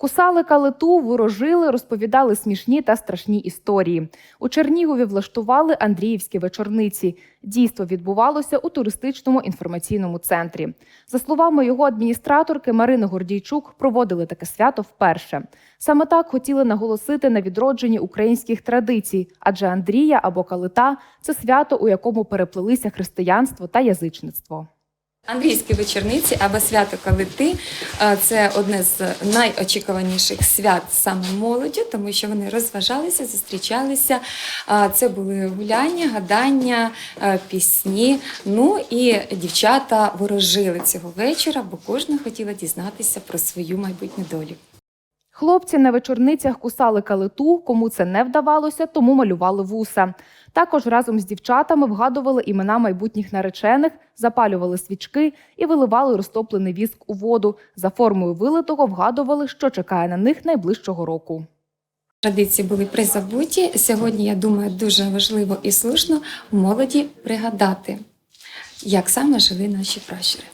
Кусали калиту, ворожили, розповідали смішні та страшні історії. У Чернігові влаштували Андріївські вечорниці. Дійство відбувалося у туристичному інформаційному центрі. За словами його адміністраторки Марини Гордійчук, проводили таке свято вперше. Саме так хотіли наголосити на відродженні українських традицій, адже Андрія або Калита це свято, у якому переплелися християнство та язичництво. Андрійські вечорниці або свято Калити е, це одне з найочікуваніших свят саме молоді, тому що вони розважалися, зустрічалися. Це були гуляння, гадання, е, пісні. Ну і дівчата ворожили цього вечора, бо кожна хотіла дізнатися про свою майбутню долю. Хлопці на вечорницях кусали калиту, кому це не вдавалося, тому малювали вуса. Також разом з дівчатами вгадували імена майбутніх наречених, запалювали свічки і виливали розтоплений віск у воду. За формою вилитого вгадували, що чекає на них найближчого року. Традиції були призабуті. Сьогодні, я думаю, дуже важливо і слушно молоді пригадати, як саме жили наші пращури.